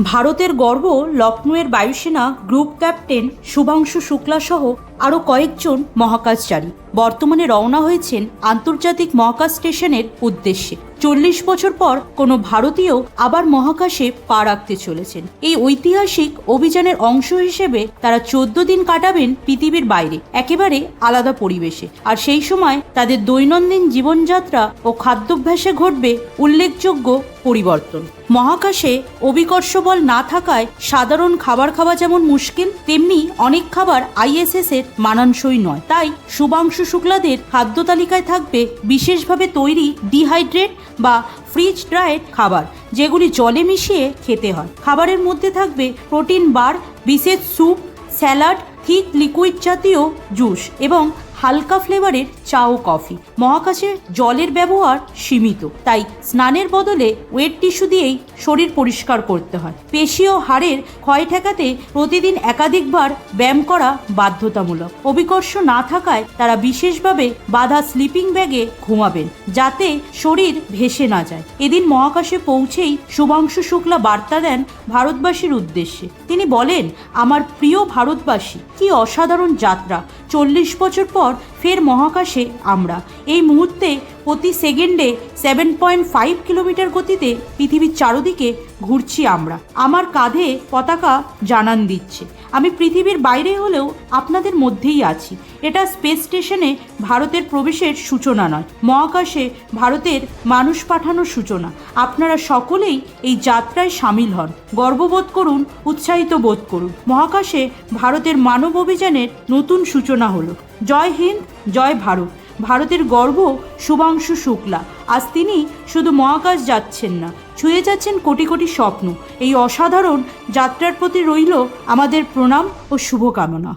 ভারতের গর্ব লখনৌয়ের বায়ুসেনা, গ্রুপ ক্যাপ্টেন শুভাংশু শুক্লা সহ আরও কয়েকজন মহাকাশচারী। বর্তমানে রওনা হয়েছেন আন্তর্জাতিক মহাকাশ স্টেশনের উদ্দেশ্যে। চল্লিশ বছর পর কোনো ভারতীয় আবার মহাকাশে পা রাখতে চলেছেন। এই ঐতিহাসিক অভিযানের অংশ হিসেবে তারা চোদ্দ দিন কাটাবেন পৃথিবীর বাইরে, একেবারে আলাদা পরিবেশে। আর সেই সময় তাদের দৈনন্দিন জীবনযাত্রা ও খাদ্যাভ্যাসে ঘটবে উল্লেখযোগ্য পরিবর্তন। মহাকাশে অভিকর্ষ বল না থাকায় সাধারণ খাবার খাওয়া যেমন মুশকিল, তেমনি অনেক খাবার আইএসএস এর মানানসই নয়। তাই শুভাংশু শুক্লাদের খাদ্য তালিকায় থাকবে বিশেষভাবে তৈরি ডিহাইড্রেট বা ফ্রিজ ড্রায়েড খাবার, যেগুলি জলে মিশিয়ে খেতে হয়। খাবারের মধ্যে থাকবে প্রোটিন বার, বিশেষ স্যুপ, স্যালাড, থিক লিকুইড জাতীয় জুস এবং হালকা ফ্লেভারের চা ও কফি। মহাকাশে জলের ব্যবহার সীমিত, তাই স্নানের বদলে ওয়েট টিস্যু দিয়েই শরীর পরিষ্কার করতে হয়। পেশি ও হাড়ের ক্ষয় ঠেকাতে প্রতিদিন একাধিকবার ব্যায়াম করা বাধ্যতামূলক। অভিকর্ষ না থাকায় তারা বিশেষভাবে বাধা স্লিপিং ব্যাগে ঘুমাবেন, যাতে শরীর ভেসে না যায়। এদিন মহাকাশে পৌঁছেই শুভাংশু শুক্লা বার্তা দেন ভারতবাসীর উদ্দেশ্যে। তিনি বলেন, আমার প্রিয় ভারতবাসী, কি অসাধারণ যাত্রা। চল্লিশ বছর পর ফের মহাকাশে আমরা। এই মুহূর্তে প্রতি সেকেন্ডে সেভেন পয়েন্ট ফাইভ কিলোমিটার গতিতে পৃথিবীর চারদিকে ঘুরছি আমরা। আমার কাঁধে পতাকা জানান দিচ্ছে। আমি পৃথিবীর বাইরে হলেও আপনাদের মধ্যেই আছি। এটা স্পেস স্টেশনে ভারতের প্রবেশের সূচনা নয়। মহাকাশে ভারতের মানুষ পাঠানোর সূচনা। আপনারা সকলেই এই যাত্রায় সামিল হন। গর্ববোধ করুন, উৎসাহিত বোধ করুন। মহাকাশে ভারতের মানব অভিযানের নতুন সূচনা হলো। জয় হিন্দ, জয় ভারত। ভারতের গর্ব শুভাংশু শুক্লা। আজ তিনি শুধু মহাকাশ যাচ্ছেন না, ছুঁয়ে যাচ্ছেন কোটি কোটি স্বপ্ন। এই অসাধারণ যাত্রার প্রতি রইল আমাদের প্রণাম ও শুভকামনা।